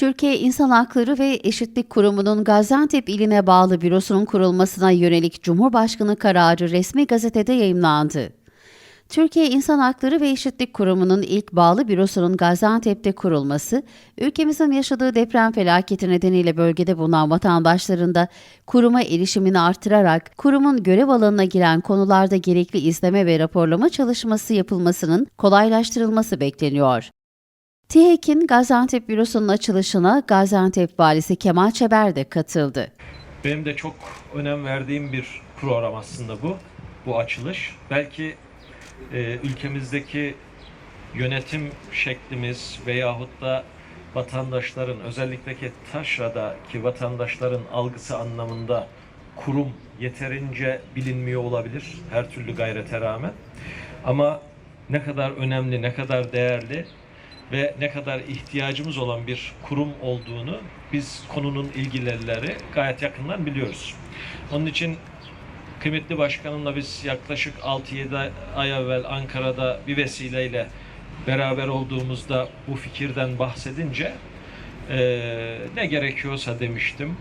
Türkiye İnsan Hakları ve Eşitlik Kurumu'nun Gaziantep iline bağlı bürosunun kurulmasına yönelik Cumhurbaşkanı kararı resmi gazetede yayımlandı. Türkiye İnsan Hakları ve Eşitlik Kurumu'nun ilk bağlı bürosunun Gaziantep'te kurulması, ülkemizin yaşadığı deprem felaketi nedeniyle bölgede bulunan vatandaşların da kuruma erişimini artırarak kurumun görev alanına giren konularda gerekli izleme ve raporlama çalışması yapılmasının kolaylaştırılması bekleniyor. TİHEK'in Gaziantep bürosunun açılışına Gaziantep Valisi Kemal Çeber de katıldı. Benim de çok önem verdiğim bir program aslında bu. Bu açılış. Belki e, ülkemizdeki yönetim şeklimiz veyahut da vatandaşların özellikle ki taşradaki vatandaşların algısı anlamında kurum yeterince bilinmiyor olabilir her türlü gayrete rağmen. Ama ne kadar önemli, ne kadar değerli ve ne kadar ihtiyacımız olan bir kurum olduğunu biz konunun ilgilileri gayet yakından biliyoruz. Onun için kıymetli başkanımla biz yaklaşık 6-7 ay evvel Ankara'da bir vesileyle beraber olduğumuzda bu fikirden bahsedince eee, ne gerekiyorsa demiştim.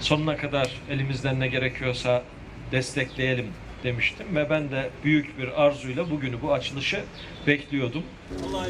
Sonuna kadar elimizden ne gerekiyorsa destekleyelim demiştim ve ben de büyük bir arzuyla bugünü bu açılışı bekliyordum. Kolay.